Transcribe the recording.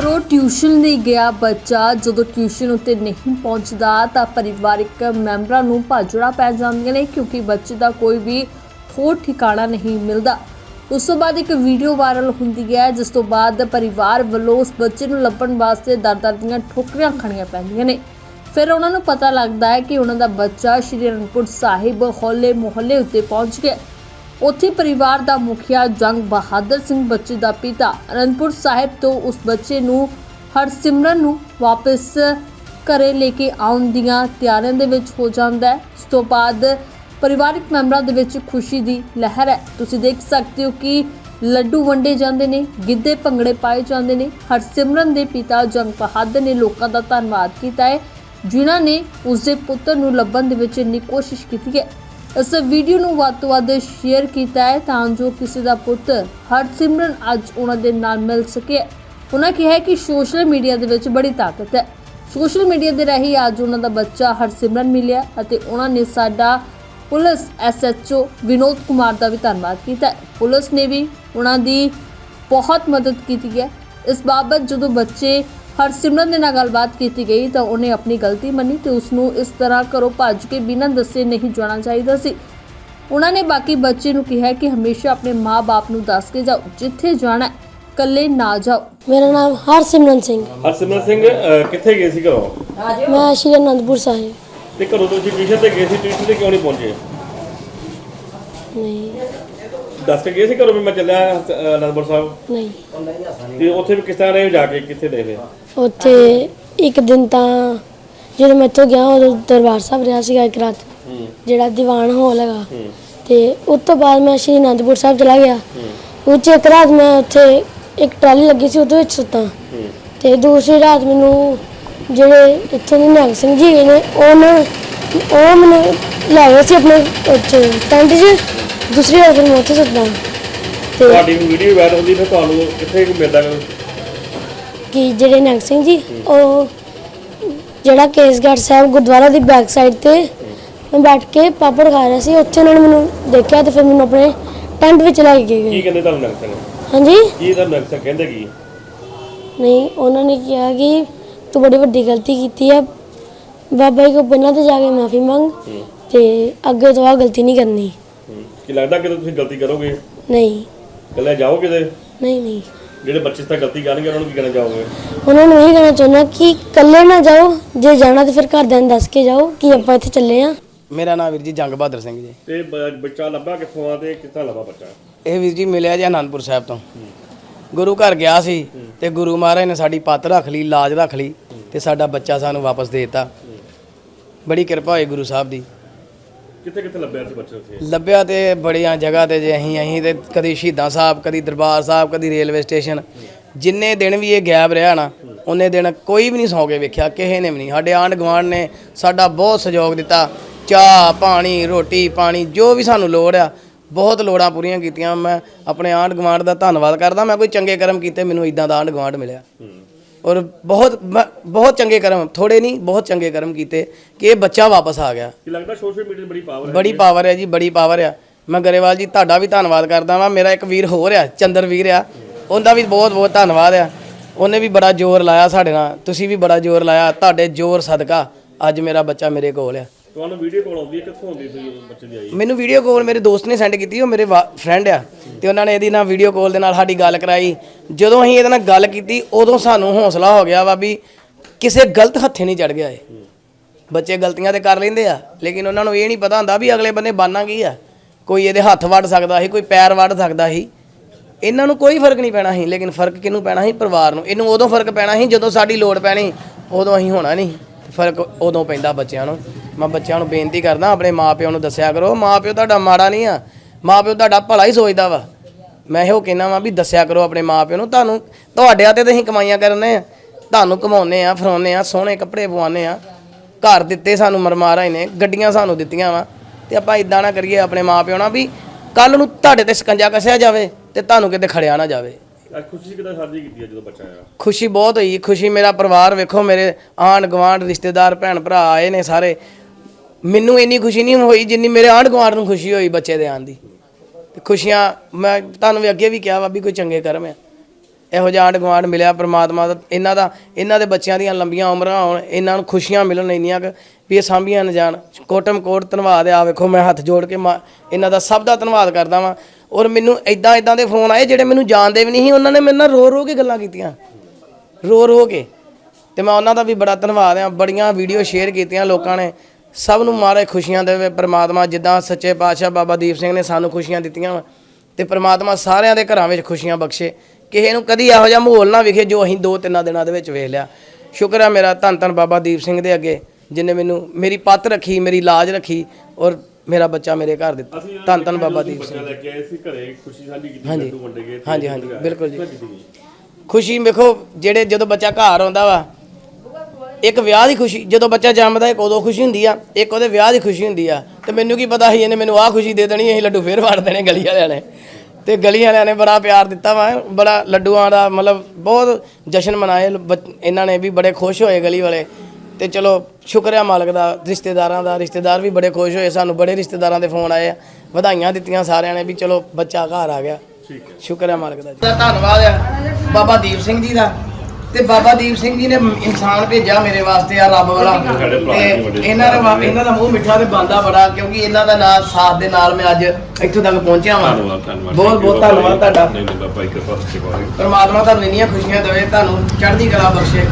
ਘਰੋਂ ਟਿਊਸ਼ਨ ਲਈ ਗਿਆ ਬੱਚਾ। ਜਦੋਂ ਟਿਊਸ਼ਨ ਉੱਤੇ ਨਹੀਂ ਪਹੁੰਚਦਾ ਤਾਂ ਪਰਿਵਾਰਿਕ ਮੈਂਬਰਾਂ ਨੂੰ ਭਾਜੜਾ ਪੈ ਜਾਂਦੀਆਂ ਨੇ ਕਿਉਂਕਿ ਬੱਚੇ ਦਾ ਕੋਈ ਵੀ ਹੋਰ ਠਿਕਾਣਾ ਨਹੀਂ ਮਿਲਦਾ। ਉਸ ਤੋਂ ਬਾਅਦ ਇੱਕ ਵੀਡੀਓ ਵਾਇਰਲ ਹੁੰਦੀ ਹੈ, ਜਿਸ ਤੋਂ ਬਾਅਦ ਪਰਿਵਾਰ ਵੱਲੋਂ ਉਸ ਬੱਚੇ ਨੂੰ ਲੱਭਣ ਵਾਸਤੇ ਦਰ-ਦਰ ਦੀਆਂ ਠੋਕਰੀਆਂ ਖਾਣੀਆਂ ਪੈਂਦੀਆਂ ਨੇ। ਫਿਰ ਉਹਨਾਂ ਨੂੰ ਪਤਾ ਲੱਗਦਾ ਹੈ ਕਿ ਉਹਨਾਂ ਦਾ ਬੱਚਾ ਸ਼੍ਰੀ ਅਨੰਦਪੁਰ ਸਾਹਿਬ ਹੋਲੇ ਮੁਹੱਲੇ ਉੱਤੇ ਪਹੁੰਚ ਗਿਆ। ਉੱਥੇ ਪਰਿਵਾਰ ਦਾ ਮੁਖੀਆ ਜੰਗ ਬਹਾਦਰ ਸਿੰਘ ਬੱਚੇ ਦਾ ਪਿਤਾ ਅਨੰਦਪੁਰ ਸਾਹਿਬ ਤੋਂ ਉਸ ਬੱਚੇ ਨੂੰ ਹਰਸਿਮਰਨ ਨੂੰ ਵਾਪਸ ਘਰੇ ਲੈ ਕੇ ਆਉਣ ਦੀਆਂ ਤਿਆਰੀਆਂ ਦੇ ਵਿੱਚ ਹੋ ਜਾਂਦਾ ਹੈ। ਉਸ ਤੋਂ ਬਾਅਦ ਪਰਿਵਾਰਕ ਮੈਂਬਰਾਂ ਦੇ ਵਿੱਚ ਖੁਸ਼ੀ ਦੀ ਲਹਿਰ ਹੈ। ਤੁਸੀਂ ਦੇਖ ਸਕਦੇ ਹੋ ਕਿ ਲੱਡੂ ਵੰਡੇ ਜਾਂਦੇ ਨੇ, ਗਿੱਧੇ ਭੰਗੜੇ ਪਾਏ ਜਾਂਦੇ ਨੇ। ਹਰਸਿਮਰਨ ਦੇ ਪਿਤਾ ਜੰਗ ਬਹਾਦਰ ਨੇ ਲੋਕਾਂ ਦਾ ਧੰਨਵਾਦ ਕੀਤਾ ਹੈ, ਜਿਨ੍ਹਾਂ ਨੇ ਉਸ ਦੇ ਪੁੱਤਰ ਨੂੰ ਲੱਭਣ ਦੇ ਵਿੱਚ ਇੰਨੀ ਕੋਸ਼ਿਸ਼ ਕੀਤੀ ਹੈ। ਇਸ ਵੀਡੀਓ ਨੂੰ ਵੱਧ ਤੋਂ ਵੱਧ ਸ਼ੇਅਰ ਕੀਤਾ ਹੈ ਤਾਂ ਜੋ ਕਿਸੇ ਦਾ ਪੁੱਤ ਹਰਸਿਮਰਨ ਅੱਜ ਉਹਨਾਂ ਦੇ ਨਾਲ ਮਿਲ ਸਕੇ। ਉਹਨਾਂ ਕਿਹਾ ਕਿ ਸੋਸ਼ਲ ਮੀਡੀਆ ਦੇ ਵਿੱਚ ਬੜੀ ਤਾਕਤ ਹੈ। ਸੋਸ਼ਲ ਮੀਡੀਆ ਦੇ ਰਾਹੀਂ ਅੱਜ ਉਹਨਾਂ ਦਾ ਬੱਚਾ ਹਰਸਿਮਰਨ ਮਿਲਿਆ ਅਤੇ ਉਹਨਾਂ ਨੇ ਸਾਡਾ ਪੁਲਿਸ ਐਸਐਚਓ ਵਿਨੋਦ ਕੁਮਾਰ ਦਾ ਵੀ ਧੰਨਵਾਦ ਕੀਤਾ ਪੁਲਿਸ ਨੇ ਵੀ ਉਹਨਾਂ ਦੀ ਬਹੁਤ ਮਦਦ ਕੀਤੀ ਹੈ। ਇਸ ਬਾਬਤ ਜਦੋਂ ਬੱਚੇ ਹਰਸਿਮਰਨ ਦੇ ਨਾਲ ਗੱਲਬਾਤ ਕੀਤੀ ਗਈ ਤਾਂ ਉਹਨੇ ਆਪਣੀ ਗਲਤੀ ਮੰਨੀ ਤੇ ਉਸ ਨੂੰ ਇਸ ਤਰ੍ਹਾਂ ਘਰੋਂ ਭੱਜ ਕੇ ਬਿਨਾਂ ਦੱਸੇ ਨਹੀਂ ਜਾਣਾ ਚਾਹੀਦਾ ਸੀ। ਉਹਨਾਂ ਨੇ ਬਾਕੀ ਬੱਚੇ ਨੂੰ ਕਿਹਾ ਕਿ ਹਮੇਸ਼ਾ ਆਪਣੇ ਮਾਪੇ ਨੂੰ ਦੱਸ ਕੇ ਜਾਓ ਜਿੱਥੇ ਜਾਣਾ ਹੈ, ਇਕੱਲੇ ਨਾ ਜਾਓ। ਮੇਰਾ ਨਾਮ ਹਰਸਿਮਰਨ ਸਿੰਘ। ਹਰਸਿਮਰਨ ਸਿੰਘ ਅਹ, ਕਿੱਥੇ ਗਏ ਸੀ ਘਰੋਂ? ਮੈਂ ਸ਼੍ਰੀ ਅਨੰਦਪੁਰ ਸਾਹਿਬ। ਤੇ ਘਰੋਂ ਤੁਸੀਂ ਟਿਊਸ਼ਨ ਤੇ ਗਏ ਸੀ ਟਿਊਸ਼ਨ ਤੇ ਕਿਉਂ ਨਹੀਂ ਪਹੁੰਚੇ? ਨਹੀਂ। ਦੱਸ ਕੇ ਗਏ ਸੀ ਘਰੋਂ ਵੀ ਮੈਂ ਚੱਲਿਆ ਅਹ, ਅਨੰਦਪੁਰ ਸਾਹਿਬ? ਨਹੀਂ। ਤੇ ਉੱਥੇ ਵੀ ਕਿਸ ਤਰ੍ਹਾਂ ਰਹੇ ਜਾ ਕੇ ਕਿੱਥੇ ਰਹੇ ਉੱਥੇ ਇੱਕ ਦਿਨ ਤਾਂ ਜਦੋਂ ਮੈਂ ਇੱਥੋਂ ਗਿਆ ਉਦੋਂ ਦਰਬਾਰ ਸਾਹਿਬ ਰਿਹਾ ਸੀਗਾ ਇੱਕ ਰਾਤ। ਹੂੰ। ਜਿਹੜਾ ਦੀਵਾਨ ਹਾਲ ਹੈਗਾ। ਹੂੰ। ਤੇ ਉਸ ਤੋਂ ਬਾਅਦ ਮੈਂ ਸ਼੍ਰੀ ਅਨੰਦਪੁਰ ਸਾਹਿਬ ਚਲਾ ਗਿਆ। ਉੱਚ ਇੱਕ ਰਾਤ ਮੈਂ ਉੱਥੇ ਇੱਕ ਟਰਾਲੀ ਲੱਗੀ ਸੀ ਉਹਦੇ ਵਿੱਚ ਸੁੱਤਾ। ਹੂੰ। ਤੇ ਦੂਸਰੀ ਰਾਤ ਮੈਨੂੰ ਜਿਹੜੇ ਇੱਥੋਂ ਦੇ ਨਿਹੰਗ ਸਿੰਘ ਜੀ ਹੈਗੇ ਨੇ ਉਹ ਨਾ ਉਹ ਮੈਨੂੰ ਲੈ ਗਏ ਸੀ ਆਪਣੇ ਉੱਥੇ ਟੈਂਟ 'ਚ। ਦੂਸਰੀ ਰਾਤ ਮੈਂ ਉੱਥੇ ਸੁੱਤਾ। ਤੇ ਤੁਹਾਡੀ ਵੀਡੀਓ ਵਾਇਰਲ ਹੁੰਦੀ ਫਿਰ ਤੁਹਾਨੂੰ ਕਿੱਥੇ ਮਿਲਦਾ? ਗਾ? ਕਿ ਜਿਹੜੇ ਨਿਹੰਗ ਸਿੰਘ ਜੀ ਉਹ ਜਿਹੜਾ ਕੇਸਗੜ੍ਹ ਸਾਹਿਬ ਗੁਰਦੁਆਰਾ ਦੀ ਬੈਕ ਸਾਈਡ ਤੇ ਮੈਂ ਬੈਠ ਕੇ ਪਾਪੜ ਖਾ ਰਿਹਾ ਸੀ ਉੱਥੇ ਉਹਨਾਂ ਨੇ ਮੈਨੂੰ ਦੇਖਿਆ ਤੇ ਫਿਰ ਮੈਨੂੰ ਆਪਣੇ ਟੈਂਟ ਵਿੱਚ ਲੈ ਕੇ ਕੀ ਗਏ ਕਹਿੰਦੇ ਤੁਹਾਨੂੰ ਨਗਸਰ ਹਾਂਜੀ? ਕੀ ਤੁਹਾਨੂੰ ਨਗਸਰ ਕਹਿੰਦੇ ਕੀ? ਨਹੀਂ ਉਹਨਾਂ ਨੇ ਕਿਹਾ ਕਿ ਤੂੰ ਬੜੀ ਵੱਡੀ ਗਲਤੀ ਕੀਤੀ ਹੈ ਬਾਬਾ ਜੀ ਕੋ ਪਹਿਲਾਂ ਤੇ ਜਾ ਕੇ ਮਾਫੀ ਮੰਗ ਹੂੰ। ਤੇ ਅੱਗੇ ਤੋਂ ਆ ਗਲਤੀ ਨਹੀਂ ਕਰਨੀ। ਹੂੰ। ਕੀ ਲੱਗਦਾ ਕਿ ਤੁਸੀਂ ਗਲਤੀ ਕਰੋਗੇ? ਨਹੀਂ। ਕੱਲੇ ਜਾਓਗੇ ਤੇ? ਨਹੀਂ ਨਹੀਂ। ਜਿਹੜੇ ਬੱਚੇ ਤਰ੍ਹਾਂ ਗਲਤੀ ਕਰਨਗੇ ਉਹਨਾਂ ਨੂੰ ਕੀ ਕਹਿਣਾ ਚਾਹੋਗੇ? ਉਹਨਾਂ ਨੂੰ ਇਹ ਕਹਿਣਾ ਚਾਹੁੰਦਾ ਕਿ ਇਕੱਲੇ ਨਾ ਜਾਓ ਜੇ ਜਾਣਾ ਤੇ ਫਿਰ ਘਰਦਿਆਂ ਨੂੰ ਦੱਸ ਕੇ ਜਾਓ ਕਿ ਆਪਾਂ ਇੱਥੇ ਚੱਲੇ ਆ ਮੇਰਾ ਨਾਮ ਵੀਰ ਜੀ ਜੰਗ ਬਹਾਦਰ ਸਿੰਘ ਜੀ। ਤੇ ਬ- ਬੱਚਾ ਲੱਭਾ ਕਿੱਥੋਂ ਆ ਤੇ ਕਿੱਥਾਂ ਲੱਭਾ ਬੱਚਾ? ਇਹ ਵੀਰ ਜੀ ਮਿਲਿਆ ਜੀ ਆਨੰਦਪੁਰ ਸਾਹਿਬ ਤੋਂ। ਗੁਰੂ ਘਰ ਗਿਆ ਸੀ ਤੇ ਗੁਰੂ ਮਹਾਰਾਜ ਨੇ ਸਾਡੀ ਪੱਤ ਰੱਖ ਲਈ ਲਾਜ ਰੱਖ ਲਈ ਤੇ ਸਾਡਾ ਬੱਚਾ ਸਾਨੂੰ ਵਾਪਸ ਦੇ ਦਿੱਤਾ। ਬੜੀ ਕਿਰਪਾ ਹੋਈ ਗੁਰੂ ਸਾਹਿਬ ਦੀ। ਕਿੱਥੇ ਕਿੱਥੇ ਲੱਭਿਆ ਸੀ ਬੱਚਾ ਉੱਥੇ? ਲੱਭਿਆ ਤੇ ਬੜੀਆਂ ਜਗ੍ਹਾ ਤੇ ਜੇ ਅਸੀਂ ਅਸੀਂ ਤੇ ਕਦੀ ਸ਼ਹੀਦਾਂ ਸਾਹਿਬ ਕਦੀ ਦਰਬਾਰ ਸਾਹਿਬ ਕਦੀ ਰੇਲਵੇ ਸਟੇਸ਼ਨ। ਜਿੰਨੇ ਦਿਨ ਵੀ ਇਹ ਗਾਇਬ ਰਿਹਾ ਨਾ ਉਹਨੇ ਦਿਨ ਕੋਈ ਵੀ ਨਹੀਂ ਸੌਂ ਕੇ ਵੇਖਿਆ ਕਿਸੇ ਨੇ ਵੀ ਨਹੀਂ। ਸਾਡੇ ਆਂਢ ਗੁਆਂਢ ਨੇ ਸਾਡਾ ਬਹੁਤ ਸਹਿਯੋਗ ਦਿੱਤਾ। ਚਾਹ ਪਾਣੀ ਰੋਟੀ ਪਾਣੀ ਜੋ ਵੀ ਸਾਨੂੰ ਲੋੜ ਆ ਬਹੁਤ ਲੋੜਾਂ ਪੂਰੀਆਂ ਕੀਤੀਆਂ। ਮੈਂ ਆਪਣੇ ਆਂਢ ਗੁਆਂਢ ਦਾ ਧੰਨਵਾਦ ਕਰਦਾ। ਮੈਂ ਕੋਈ ਚੰਗੇ ਕਰਮ ਕੀਤੇ ਮੈਨੂੰ ਇਦਾਂ ਦਾ ਆਂਢ ਗੁਆਂਢ ਮਿਲਿਆ। ਔਰ ਬਹੁਤ ਬ- ਬਹੁਤ ਚੰਗੇ ਕਰਮ ਥੋੜੇ ਨਹੀਂ ਬਹੁਤ ਚੰਗੇ ਕਰਮ ਕੀਤੇ ਕਿ ਇਹ ਬੱਚਾ ਵਾਪਸ ਆ ਗਿਆ। ਕੀ ਲੱਗਦਾ ਸੋਸ਼ਲ ਮੀਡੀਆ ਦੀ ਬੜੀ ਪਾਵਰ ਹੈ ਬੜੀ ਪਾਵਰ ਹੈ ਜੀ ਬੜੀ ਪਾਵਰ ਆ। ਮੈਂ ਗਰੇਵਾਲ ਜੀ ਤੁਹਾਡਾ ਵੀ ਧੰਨਵਾਦ ਕਰਦਾ ਵਾਂ। ਮੇਰਾ ਇੱਕ ਵੀਰ ਹੋਰ ਆ ਚੰਦਰ ਵੀਰ ਆ। ਉਹਦਾ ਵੀ ਬਹੁਤ ਬਹੁਤ ਧੰਨਵਾਦ ਆ। ਉਹਨੇ ਵੀ ਬੜਾ ਜ਼ੋਰ ਲਾਇਆ ਸਾਡੇ ਨਾਲ। ਤੁਸੀਂ ਵੀ ਬੜਾ ਜ਼ੋਰ ਲਾਇਆ। ਤੁਹਾਡੇ ਜ਼ੋਰ ਸਦਕਾ ਅੱਜ ਮੇਰਾ ਬੱਚਾ ਮੇਰੇ ਕੋਲ ਆ। ਤੁਹਾਨੂੰ ਵੀਡੀਓ ਕਾਲ ਆਉਂਦੀ ਹੈ, ਕਿੱਥੋਂ ਆਉਂਦੀ ਸੀ ਬੱਚੇ ਦੀ ਆਈ? ਮੈਨੂੰ ਵੀਡੀਓ ਕਾਲ ਮੇਰੇ ਦੋਸਤ ਨੇ ਸੈਂਡ ਕੀਤੀ, ਉਹ ਮੇਰੇ ਫਰੈਂਡ ਆ। ਤੇ ਉਹਨਾਂ ਨੇ ਇਹਦੀ ਨਾਲ ਵੀਡੀਓ ਕਾਲ ਦੇ ਨਾਲ ਸਾਡੀ ਗੱਲ ਕਰਾਈ। ਜਦੋਂ ਅਸੀਂ ਇਹਦੇ ਨਾਲ ਗੱਲ ਕੀਤੀ, ਉਦੋਂ ਸਾਨੂੰ ਹੌਸਲਾ ਹੋ ਗਿਆ ਵਾ ਵੀ ਕਿਸੇ ਗਲਤ ਹੱਥੇ ਨਹੀਂ ਚੜ ਗਿਆ ਇਹ। ਬੱਚੇ ਗਲਤੀਆਂ ਤੇ ਕਰ ਲੈਂਦੇ ਆ, ਲੇਕਿਨ ਉਹਨਾਂ ਨੂੰ ਇਹ ਨਹੀਂ ਪਤਾ ਹੁੰਦਾ ਵੀ ਅਗਲੇ ਬੰਦੇ ਬਾਨਾ ਕੀ ਆ। ਕੋਈ ਇਹਦੇ ਹੱਥ ਵੱਢ ਸਕਦਾ ਸੀ, ਕੋਈ ਪੈਰ ਵੱਢ ਸਕਦਾ ਸੀ। ਇਹਨਾਂ ਨੂੰ ਕੋਈ ਫ਼ਰਕ ਨਹੀਂ ਪੈਣਾ ਸੀ, ਲੇਕਿਨ ਫ਼ਰਕ ਕਿਹਨੂੰ ਪੈਣਾ ਸੀ? ਪਰਿਵਾਰ ਨੂੰ। ਇਹਨੂੰ ਉਦੋਂ ਫ਼ਰਕ ਪੈਣਾ ਸੀ ਜਦੋਂ ਸਾਡੀ ਲੋੜ ਪੈਣੀ, ਉਦੋਂ ਅਸੀਂ ਹੋਣਾ ਨਹੀਂ। ਫ਼ਰਕ ਉਦੋਂ ਪੈਂਦਾ ਬੱਚਿਆਂ ਨੂੰ। ਮੈਂ ਬੱਚਿਆਂ ਨੂੰ ਬੇਨਤੀ ਕਰਦਾ ਆਪਣੇ ਮਾਪਿਆਂ ਨੂੰ ਦੱਸਿਆ ਕਰੋ ਮਾਪਿਓ ਤੁਹਾਡਾ ਮਾੜਾ ਨਹੀਂ ਆ ਮਾਪਿਓ ਤੁਹਾਡਾ ਭਲਾ ਹੀ ਸੋਚਦਾ ਵਾ। ਮੈਂ ਇਹੋ ਕਹਿਣਾ ਵਾ ਵੀ ਦੱਸਿਆ ਕਰੋ ਆਪਣੇ ਮਾਪਿਓ ਨੂੰ ਤੁਹਾਨੂੰ ਤੁਹਾਡੇ ਹੱਥੇ ਤੇ ਅਸੀਂ ਕਮਾਈਆਂ ਕਰਨੇ ਆ ਤੁਹਾਨੂੰ ਕਮਾਉਨੇ ਆ ਫਰਾਉਨੇ ਆ ਸੋਹਣੇ ਕੱਪੜੇ ਪਵਾਉਨੇ ਆ ਘਰ ਦਿੱਤੇ ਸਾਨੂੰ ਮਰਮਾਰਾ ਹੀ ਨੇ ਗੱਡੀਆਂ ਸਾਨੂੰ ਦਿੱਤੀਆਂ ਵਾ। ਤੇ ਆਪਾਂ ਇਦਾਂ ਨਾ ਕਰੀਏ ਆਪਣੇ ਮਾਪਿਓ ਨਾਲ ਵੀ ਕੱਲ ਨੂੰ ਤੁਹਾਡੇ ਤੇ ਸਕੰਜਾ ਕੱਸਿਆ ਜਾਵੇ ਤੇ ਤੁਹਾਨੂੰ ਕਿਤੇ ਖੜਿਆ ਨਾ ਜਾਵੇ। ਅੱਜ ਖੁਸ਼ੀ ਕਿਦਾਂ ਸਾਂਝੀ ਕੀਤੀ ਜਦੋਂ ਬੱਚਾ ਆਇਆ? ਖੁਸ਼ੀ ਬਹੁਤ ਹੋਈ ਖੁਸ਼ੀ ਮੇਰਾ ਪਰਿਵਾਰ ਵੇਖੋ ਮੇਰੇ ਆਂਢ ਗੁਆਂਢ ਰਿਸ਼ਤੇਦਾਰ ਭੈਣ ਭਰਾ ਆਏ ਨੇ ਸਾਰੇ। ਮੈਨੂੰ ਇੰਨੀ ਖੁਸ਼ੀ ਨਹੀਂ ਹੋਈ ਜਿੰਨੀ ਮੇਰੇ ਆਂਢ ਗੁਆਂਢ ਨੂੰ ਖੁਸ਼ੀ ਹੋਈ ਬੱਚੇ ਦੇ ਆਉਣ ਦੀ। ਤੇ ਖੁਸ਼ੀਆਂ, ਮੈਂ ਤੁਹਾਨੂੰ ਵੀ ਅੱਗੇ ਵੀ ਕਿਹਾ ਵਾ ਵੀ ਕੋਈ ਚੰਗੇ ਕਰਮ ਆ। ਇਹੋ ਜਿਹਾ ਆਂਢ ਗੁਆਂਢ ਮਿਲਿਆ, ਪ੍ਰਮਾਤਮਾ ਦਾ, ਇਹਨਾਂ ਦਾ, ਇਹਨਾਂ ਦੇ ਬੱਚਿਆਂ ਦੀਆਂ ਲੰਬੀਆਂ ਉਮਰਾਂ ਹੋਣ, ਇਹਨਾਂ ਨੂੰ ਖੁਸ਼ੀਆਂ ਮਿਲਣ ਇੰਨੀਆਂ ਕੁ ਵੀ ਇਹ ਸਾਂਭੀਆਂ ਨਾ ਜਾਣ। ਕੋਟਮ ਕੋਟ ਧੰਨਵਾਦ ਆ, ਵੇਖੋ ਮੈਂ ਹੱਥ ਜੋੜ ਕੇ ਮਾ- ਇਹਨਾਂ ਦਾ ਸਭ ਦਾ ਧੰਨਵਾਦ ਕਰਦਾ ਵਾਂ। ਔਰ ਮੈਨੂੰ ਇਦਾਂ ਇਦਾਂ ਦੇ ਫੋਨ ਆਏ ਜਿਹੜੇ ਮੈਨੂੰ ਜਾਣਦੇ ਵੀ ਨਹੀਂ ਸੀ, ਉਹਨਾਂ ਨੇ ਮੇਰੇ ਨਾਲ ਰੋ ਰੋ ਕੇ ਗੱਲਾਂ ਕੀਤੀਆਂ। ਰੋ ਰੋ ਕੇ। ਤੇ ਮੈਂ ਉਹਨਾਂ ਦਾ ਵੀ ਬੜਾ ਧੰਨਵਾਦ ਆ, ਬੜੀਆਂ ਵੀਡੀਓ ਸ਼ੇਅਰ ਕੀਤੀਆਂ ਲੋਕਾਂ ਨੇ। ਸਭ ਨੂੰ ਮਾਰੇ ਖੁਸ਼ੀਆਂ ਦੇਵੇ ਪ੍ਰਮਾਤਮਾ ਜਿੱਦਾਂ ਸੱਚੇ ਪਾਤਸ਼ਾਹ ਬਾਬਾ ਦੀਪ ਸਿੰਘ ਨੇ ਸਾਨੂੰ ਖੁਸ਼ੀਆਂ ਦਿੱਤੀਆਂ ਤੇ ਪ੍ਰਮਾਤਮਾ ਸਾਰਿਆਂ ਦੇ ਘਰਾਂ ਵਿੱਚ ਖੁਸ਼ੀਆਂ ਬਖਸ਼ੇ ਕਿਸੇ ਨੂੰ ਕਦੀ ਇਹੋ ਜਿਹਾ ਮਾਹੌਲ ਨਾ ਵਿਖੇ ਜੋ ਅਸੀਂ ਦੋ ਤਿੰਨਾਂ ਦਿਨਾਂ ਦੇ ਵਿੱਚ ਵੇਖ ਲਿਆ ਸ਼ੁਕਰ ਹੈ ਮੇਰਾ ਧੰਨ ਧੰਨ ਬਾਬਾ ਦੀਪ ਸਿੰਘ ਦੇ ਅੱਗੇ ਜਿਨੇ ਮੈਨੂੰ ਮੇਰੀ ਪੱਤ ਰੱਖੀ ਮੇਰੀ ਲਾਜ ਰੱਖੀ ਔਰ ਮੇਰਾ ਬੱਚਾ ਮੇਰੇ ਘਰ ਦਿੱਤਾ ਧੰਨ ਧੰਨ ਬਾਬਾ ਦੀਪ ਸਿੰਘ ਲੈ ਕੇ ਆਏ ਸੀ ਘਰੇ ਖੁਸ਼ੀ ਸਾਂਝੀ ਕੀਤੀ ਹਾਂਜੀ। ਲੱਡੂ ਵੰਡੇ ਗਏ ਤੇ ਹਾਂਜੀ ਹਾਂਜੀ ਬਿਲਕੁਲ ਜੀ। ਖੁਸ਼ੀ ਵੇਖੋ ਜਿਹੜੇ ਜਦੋਂ ਬੱਚਾ ਘਰ ਆਉਂਦਾ ਵਾ ਇੱਕ ਵਿਆਹ ਦੀ ਖੁਸ਼ੀ ਜਦੋਂ ਬੱਚਾ ਜੰਮਦਾ ਇੱਕ ਉਦੋਂ ਖੁਸ਼ੀ ਹੁੰਦੀ ਆ ਇੱਕ ਉਹਦੇ ਵਿਆਹ ਦੀ ਖੁਸ਼ੀ ਹੁੰਦੀ ਆ। ਤੇ ਮੈਨੂੰ ਕੀ ਪਤਾ ਸੀ ਇਹਨੇ ਮੈਨੂੰ ਆਹ ਖੁਸ਼ੀ ਦੇ ਦੇਣੀ ਅਸੀਂ ਲੱਡੂ ਫੇਰ ਵੰਡ ਦੇਣੇ ਗਲੀ ਵਾਲਿਆਂ ਨੇ। ਤੇ ਗਲੀ ਵਾਲਿਆਂ ਨੇ ਬੜਾ ਪਿਆਰ ਦਿੱਤਾ ਵਾ ਬੜਾ ਲੱਡੂਆਂ ਦਾ ਮਤਲਬ ਬਹੁਤ ਜਸ਼ਨ ਮਨਾਏ ਇਹਨਾਂ ਨੇ ਵੀ ਬੜੇ ਖੁਸ਼ ਹੋਏ ਗਲੀ ਵਾਲੇ। ਤੇ ਚਲੋ ਸ਼ੁਕਰ ਮਾਲਕ ਦਾ ਰਿਸ਼ਤੇਦਾਰਾਂ ਦਾ ਰਿਸ਼ਤੇਦਾਰ ਵੀ ਬੜੇ ਖੁਸ਼ ਹੋਏ ਸਾਨੂੰ ਬੜੇ ਰਿਸ਼ਤੇਦਾਰਾਂ ਦੇ ਫੋਨ ਆਏ ਆ ਵਧਾਈਆਂ ਦਿੱਤੀਆਂ ਸਾਰਿਆਂ ਨੇ ਵੀ ਚਲੋ ਬੱਚਾ ਘਰ ਆ ਗਿਆ। ਠੀਕ ਹੈ। ਸ਼ੁਕਰ ਮਾਲਕ ਦਾ ਜੀ। ਧੰਨਵਾਦ ਹੈ ਬਾਬਾ ਦੀਪ ਸਿੰਘ ਜੀ ਦਾ। ਤੇ ਬਾਬਾ ਦੀਪ ਸਿੰਘ ਜੀ ਨੇ ਇਨਸਾਨ ਭੇਜਿਆ ਮੇਰੇ ਵਾਸਤੇ ਆ ਰੱਬ ਵਾਲਾ। ਤੇ ਇਹਨਾਂ ਦਾ ਇਹਨਾਂ ਦਾ ਮੂੰਹ ਮਿੱਠਾ ਤੇ ਬੰਦਾ ਬੜਾ ਕਿਉਂਕਿ ਇਹਨਾਂ ਦਾ ਨਾਲ ਸਾਥ ਦੇ ਨਾਲ ਮੈਂ ਅੱਜ ਇੱਥੋਂ ਤੱਕ ਪਹੁੰਚਿਆ ਧੰਨਵਾਦ ਬਹੁਤ ਬਹੁਤ ਧੰਨਵਾਦ। ਤੁਹਾਡਾ। ਪਰਮਾਤਮਾ ਤੁਹਾਨੂੰ ਇੰਨੀਆਂ ਖੁਸ਼ੀਆਂ ਦੇਵੇ ਤੁਹਾਨੂੰ ਚੜ੍ਹਦੀ ਕਲਾ ਬਖਸ਼ੇ।